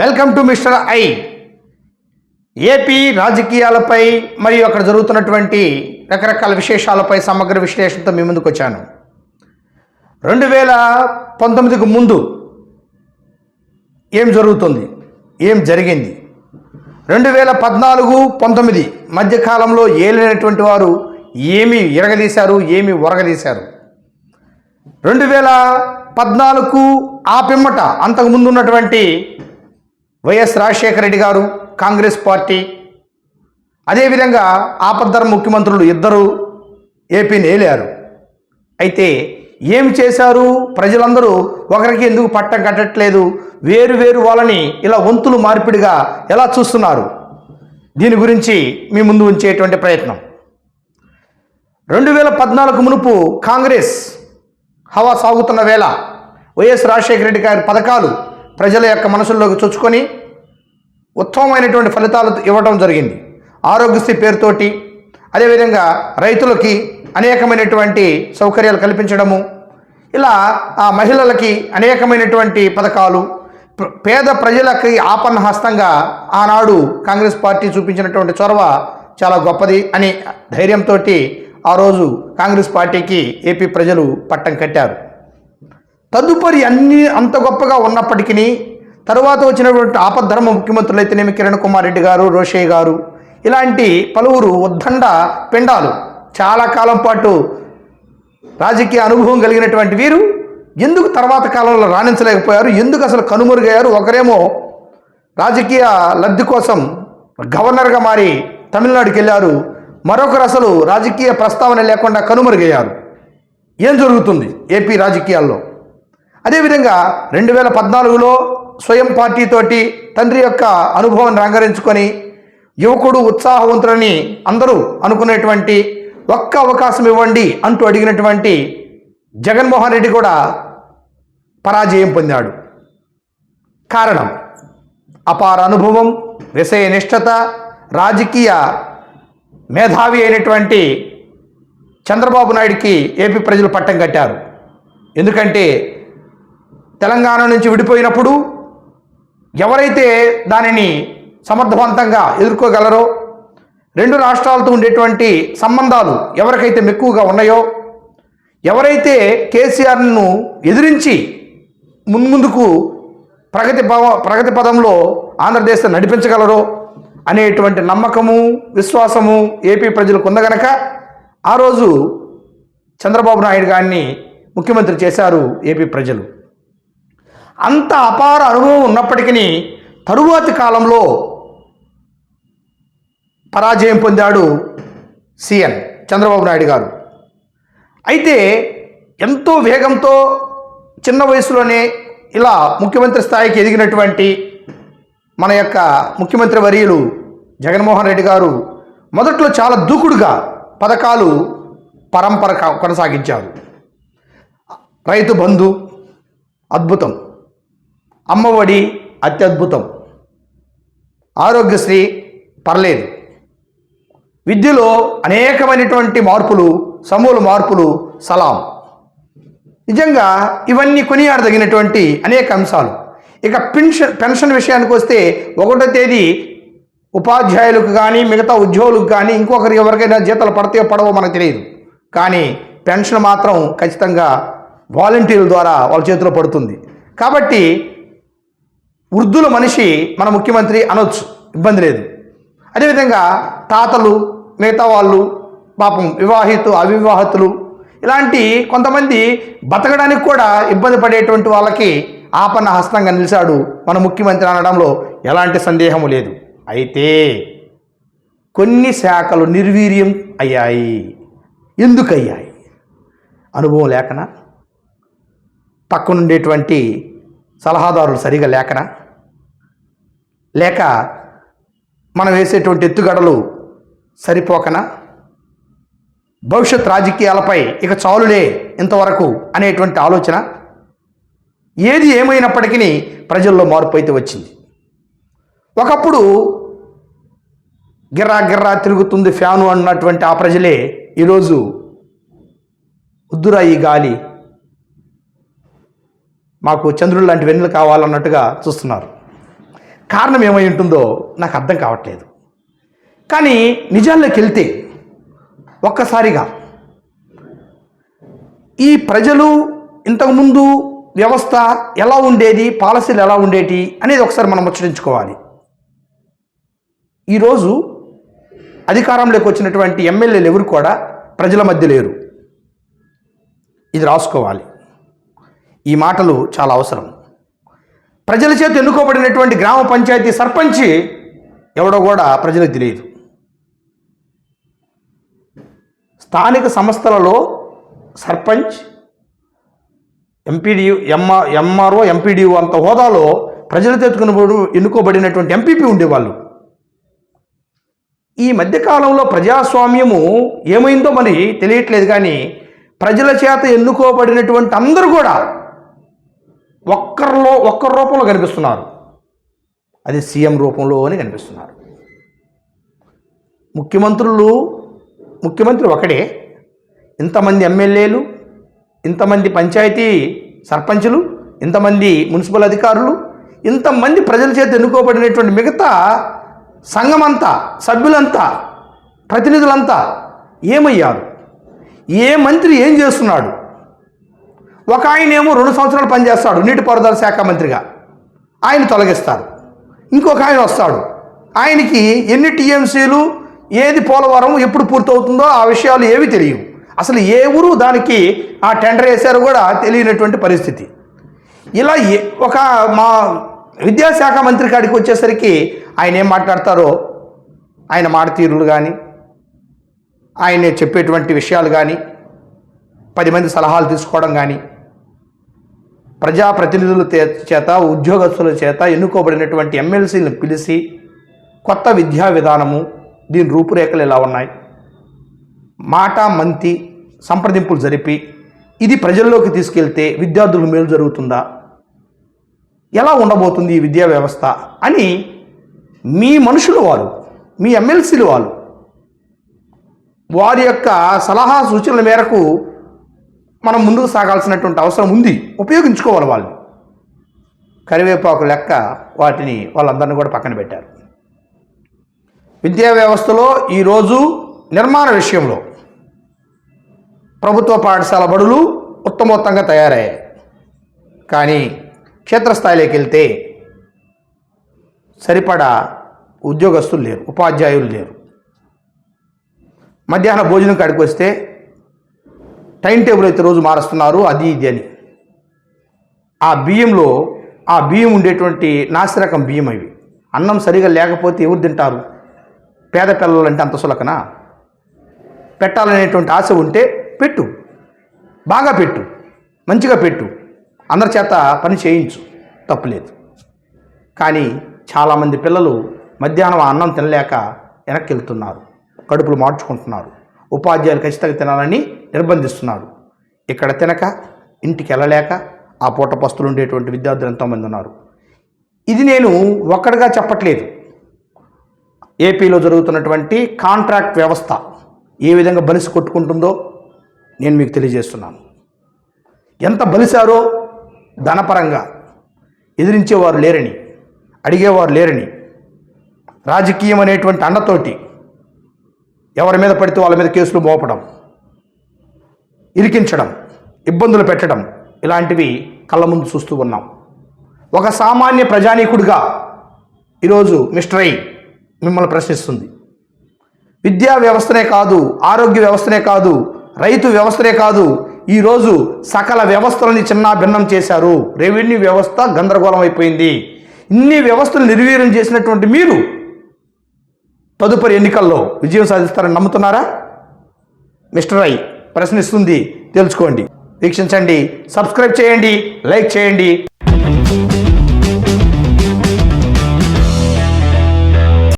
Welcome to mister I. AP రాజకీయాలపై మరియు అక్కడ జరుగుతున్నటువంటి రకరకాల విశేషాలపై సమగ్ర విశ్లేషణతో మీ ముందుకు వచ్చాను. రెండు వేల పంతొమ్మిదికి ముందు ఏం జరుగుతుంది? ఏం జరిగింది? రెండు వేల పద్నాలుగు పంతొమ్మిది మధ్యకాలంలో ఏలినటువంటి వారు ఏమి ఇరగదీశారు ఏమి ఒరగదీశారు? రెండు వేల పద్నాలుగు ఆ పిమ్మట అంతకుముందు ఉన్నటువంటి వైఎస్ రాజశేఖర రెడ్డి గారు కాంగ్రెస్ పార్టీ అదేవిధంగా ఆపద్దర ముఖ్యమంత్రులు ఇద్దరు ఏపీని ఏలారు. అయితే ఏమి చేశారు? ప్రజలందరూ ఒకరికి ఎందుకు పట్టం కట్టట్లేదు? వేరు వేరు వాళ్ళని ఇలా వంతులు మార్పిడిగా ఎలా చూస్తున్నారు? దీని గురించి మీ ముందు ఉంచేటువంటి ప్రయత్నం. రెండు వేల పద్నాలుగు మునుపు కాంగ్రెస్ హవా సాగుతున్న వేళ వైఎస్ రాజశేఖర రెడ్డి గారి పథకాలు ప్రజల యొక్క మనసుల్లోకి చొచ్చుకొని ఉత్తమమైనటువంటి ఫలితాలు ఇవ్వడం జరిగింది. ఆరోగ్యశ్రీ పేరుతోటి అదేవిధంగా రైతులకి అనేకమైనటువంటి సౌకర్యాలు కల్పించడము ఇలా ఆ మహిళలకి అనేకమైనటువంటి పథకాలు పేద ప్రజలకి ఆపన్న హస్తంగా ఆనాడు కాంగ్రెస్ పార్టీ చూపించినటువంటి చొరవ చాలా గొప్పది అని ధైర్యంతో ఆ రోజు కాంగ్రెస్ పార్టీకి ఏపీ ప్రజలు పట్టం కట్టారు. తదుపరి అన్ని అంత గొప్పగా ఉన్నప్పటికీ తరువాత వచ్చినటువంటి ఆపద్ధర్మ ముఖ్యమంత్రులు అయితేనేమి? కిరణ్ కుమార్ రెడ్డి గారు రోషయ్య గారు ఇలాంటి పలువురు ఉద్దండ పిండాలు. చాలా కాలం పాటు రాజకీయ అనుభవం కలిగినటువంటి వీరు. ఎందుకు తర్వాత కాలంలో రాణించలేకపోయారు? ఎందుకు అసలు కనుమరుగయ్యారు? ఒకరేమో రాజకీయ లబ్ధి కోసం గవర్నర్గా మారి తమిళనాడుకి వెళ్ళారు. మరొకరు అసలు రాజకీయ ప్రస్తావన లేకుండా కనుమరుగయ్యారు. ఏం జరుగుతుంది? ఏపీ రాజకీయాల్లో. అదేవిధంగా రెండు వేల పద్నాలుగులో స్వయం పార్టీతోటి తండ్రి యొక్క అనుభవాన్ని రంగరించుకొని యువకుడు ఉత్సాహవంతుడని అందరూ అనుకునేటువంటి ఒక్క అవకాశం ఇవ్వండి అంటూ అడిగినటువంటి జగన్మోహన్ రెడ్డి కూడా పరాజయం పొందాడు. కారణం? అపార అనుభవం విషయ నిష్ఠత రాజకీయ మేధావి అయినటువంటి చంద్రబాబు నాయుడికి ఏపీ ప్రజలు పట్టం కట్టారు. ఎందుకంటే తెలంగాణ నుంచి విడిపోయినప్పుడు ఎవరైతే దానిని సమర్థవంతంగా ఎదుర్కోగలరో రెండు రాష్ట్రాలతో ఉండేటువంటి సంబంధాలు ఎవరికైతే మెక్కువగా ఉన్నాయో ఎవరైతే కేసీఆర్ను ఎదిరించి మున్ముందుకు ప్రగతి భవ ప్రగతి పదంలో ఆంధ్రదేశం నడిపించగలరో అనేటువంటి నమ్మకము విశ్వాసము ఏపీ ప్రజలకు ఉందగనక ఆ రోజు చంద్రబాబు నాయుడు గారిని ముఖ్యమంత్రి చేశారు ఏపీ ప్రజలు. అంత అపార అనుభవం ఉన్నప్పటికీ తరువాతి కాలంలో పరాజయం పొందాడు సీఎన్ చంద్రబాబు నాయుడు గారు. అయితే ఎంతో వేగంతో చిన్న వయసులోనే ఇలా ముఖ్యమంత్రి స్థాయికి ఎదిగినటువంటి మన యొక్క ముఖ్యమంత్రి వర్యులు జగన్మోహన్ రెడ్డి గారు మొదట్లో చాలా దూకుడుగా పథకాలు పరంపర కొనసాగించారు. రైతు బంధు అద్భుతం. అమ్మఒడి అత్యద్భుతం. ఆరోగ్యశ్రీ పర్లేదు. విద్యలో అనేకమైనటువంటి మార్పులు సమూల మార్పులు సలాం. నిజంగా ఇవన్నీ కొనియాడదగినటువంటి అనేక అంశాలు. ఇక పెన్షన్ పెన్షన్ విషయానికి వస్తే ఒకటో తేదీ ఉపాధ్యాయులకు కానీ మిగతా ఉద్యోగులకు కానీ ఇంకొకరికి ఎవరికైనా జీతాలు పడతాయో పడవో మనకు తెలియదు. కానీ పెన్షన్ మాత్రం ఖచ్చితంగా వాలంటీర్ల ద్వారా వాళ్ళ చేతిలో పడుతుంది. కాబట్టి వృద్ధుల మనిషి మన ముఖ్యమంత్రి అనొచ్చు ఇబ్బంది లేదు. అదేవిధంగా తాతలు మిగతా వాళ్ళు పాపం వివాహితు అవివాహితులు ఇలాంటి కొంతమంది బతకడానికి కూడా ఇబ్బంది పడేటువంటి వాళ్ళకి ఆపన్న హస్తంగా నిలిచాడు మన ముఖ్యమంత్రి అనడంలో ఎలాంటి సందేహము లేదు. అయితే కొన్ని శాఖలు నిర్వీర్యం అయ్యాయి. ఎందుకు అయ్యాయి అనుభవం లేకనా? పక్కనుండేటువంటి సలహాదారులు సరిగా లేకనా? లేక మనం వేసేటువంటి ఎత్తుగడలు సరిపోకనా? భవిష్యత్ రాజకీయాలపై ఇక చాలులే ఇంతవరకు అనేటువంటి ఆలోచన ఏది ఏమైనప్పటికీ ప్రజల్లో మార్పు అయితే వచ్చింది. ఒకప్పుడు గిర్రా గిర్రా తిరుగుతుంది ఫ్యాను అన్నటువంటి ఆ ప్రజలే ఈరోజు ఉద్దురాయి ఈ గాలి మాకు చంద్రుడు లాంటి వెన్నులు కావాలన్నట్టుగా చూస్తున్నారు. కారణం ఏమై ఉంటుందో నాకు అర్థం కావట్లేదు. కానీ నిజాల్లోకి వెళ్తే ఒక్కసారిగా ఈ ప్రజలు ఇంతకుముందు వ్యవస్థ ఎలా ఉండేది? పాలసీలు ఎలా ఉండేటి? అనేది ఒకసారి మనం ముచ్చరించుకోవాలి ఈరోజు అధికారంలోకి వచ్చినటువంటి ఎమ్మెల్యేలు ఎవరు కూడా ప్రజల మధ్య లేరు. ఇది రాసుకోవాలి. ఈ మాటలు చాలా అవసరం. ప్రజల చేత ఎన్నుకోబడినటువంటి గ్రామ పంచాయతీ సర్పంచి ఎవడో కూడా ప్రజలకు తెలియదు. స్థానిక సంస్థలలో sarpanch MPD MR MRO MPDO అంత హోదాలో ప్రజలు చేతుకుని ఎన్నుకోబడినటువంటి ఎంపీపీ ఉండేవాళ్ళు. ఈ మధ్యకాలంలో ప్రజాస్వామ్యము ఏమైందో మరి తెలియట్లేదు కానీ ప్రజల చేత ఎన్నుకోబడినటువంటి అందరూ కూడా ఒక్కరిలో ఒక్కరి రూపంలో కనిపిస్తున్నారు. అది సీఎం రూపంలోనే కనిపిస్తున్నారు. ముఖ్యమంత్రులు ముఖ్యమంత్రి ఒకడే ఇంతమంది ఎమ్మెల్యేలు ఇంతమంది పంచాయతీ సర్పంచులు ఇంతమంది మున్సిపల్ అధికారులు ఇంతమంది ప్రజల చేత ఎన్నుకోబడినటువంటి మిగతా సంఘమంతా సభ్యులంతా ప్రతినిధులంతా ఏమయ్యారు? ఏ మంత్రి ఏం చేస్తున్నాడు? ఒక ఆయన ఏమో రెండు సంవత్సరాలు పనిచేస్తాడు నీటిపారుదల శాఖ మంత్రిగా. ఆయన తొలగిస్తారు. ఇంకొక ఆయన వస్తాడు. ఆయనకి ఎన్ని టీఎంసీలు ఏది పోలవరం ఎప్పుడు పూర్తవుతుందో ఆ విషయాలు ఏవి తెలియవు. అసలు ఏ ఊరు దానికి ఆ టెండర్ వేశారో కూడా తెలియనటువంటి పరిస్థితి. ఇలా ఏ- ఒక మా విద్యాశాఖ మంత్రి కాడికి వచ్చేసరికి ఆయన ఏం మాట్లాడతారో ఆయన మాట తీరులు కానీ ఆయన చెప్పేటువంటి విషయాలు కానీ పది మంది సలహాలు తీసుకోవడం కానీ ప్రజాప్రతినిధుల చేత ఉద్యోగస్తుల చేత ఎన్నుకోబడినటువంటి ఎమ్మెల్సీలను పిలిచి కొత్త విద్యా విధానము దీని రూపురేఖలు ఎలా ఉన్నాయి? మాట మంతి సంప్రదింపులు జరిపి ఇది ప్రజల్లోకి తీసుకెళ్తే విద్యార్థులకు మేలు జరుగుతుందా? ఎలా ఉండబోతుంది ఈ విద్యా వ్యవస్థ అని మీ మనుషులు వారు మీ ఎమ్మెల్సీలు వాళ్ళు వారి యొక్క సలహా సూచనల మేరకు మనం ముందుకు సాగాల్సినటువంటి అవసరం ఉంది. ఉపయోగించుకోవాలి వాళ్ళు. కరివేపాకు లెక్క వాటిని వాళ్ళందరినీ కూడా పక్కన పెట్టారు. విద్యా వ్యవస్థలో ఈరోజు నిర్మాణ విషయంలో ప్రభుత్వ పాఠశాల బడులు ఉత్తమోత్తంగా తయారయ్యాయి. కానీ క్షేత్రస్థాయిలోకి వెళ్తే సరిపడా ఉద్యోగస్తులు లేరు ఉపాధ్యాయులు లేరు. మధ్యాహ్న భోజనం కాడికి వస్తే టైం టేబుల్ అయితే రోజు మారుస్తున్నారు అది ఇది అని. ఆ బియ్యంలో ఆ బియ్యం ఉండేటువంటి నాసిరకం బియ్యం అవి. అన్నం సరిగా లేకపోతే ఎవరు తింటారు? పేద పిల్లలంటే అంత సులకనా? పెట్టాలనేటువంటి ఆశ ఉంటే పెట్టు. బాగా పెట్టు. మంచిగా పెట్టు. అందరి చేత పని చేయించు. తప్పులేదు కానీ చాలామంది పిల్లలు మధ్యాహ్నం అన్నం తినలేక వెనక్కి వెళ్తున్నారు కడుపులు మార్చుకుంటున్నారు. ఉపాధ్యాయులు ఖచ్చితంగా తినాలని నిర్బంధిస్తున్నారు. ఇక్కడ తినక ఇంటికి వెళ్ళలేక ఆ పూట పస్తులు ఉండేటువంటి విద్యార్థులు ఎంతోమంది ఉన్నారు. ఇది నేను ఒక్కడిగా చెప్పట్లేదు. ఏపీలో జరుగుతున్నటువంటి కాంట్రాక్ట్ వ్యవస్థ. ఏ విధంగా బలిసి కొట్టుకుంటుందో నేను మీకు తెలియజేస్తున్నాను. ఎంత బలిశారో ధనపరంగా ఎదిరించేవారు లేరని అడిగేవారు లేరని రాజకీయం అనేటువంటి అండతోటి ఎవరి మీద పడితే వాళ్ళ మీద కేసులు మోపడం ఇరికించడం ఇబ్బందులు పెట్టడం ఇలాంటివి కళ్ళ ముందు చూస్తూ ఉన్నాం. ఒక సామాన్య ప్రజానీకుడిగా ఈరోజు మిస్టర్ ఐ మిమ్మల్ని ప్రశ్నిస్తుంది. విద్యా వ్యవస్థనే కాదు ఆరోగ్య వ్యవస్థనే కాదు రైతు వ్యవస్థనే కాదు ఈరోజు సకల వ్యవస్థలని చిన్న భిన్నం చేశారు. రెవెన్యూ వ్యవస్థ గందరగోళం అయిపోయింది. ఇన్ని వ్యవస్థలు నిర్వీర్యం చేసినటువంటి మీరు తదుపరి ఎన్నికల్లో విజయం సాధిస్తారని నమ్ముతున్నారా? మిస్టర్ ఐ ప్రశ్నిస్తుంది తెలుసుకోండి. వీక్షించండి సబ్స్క్రైబ్ చేయండి లైక్ చేయండి.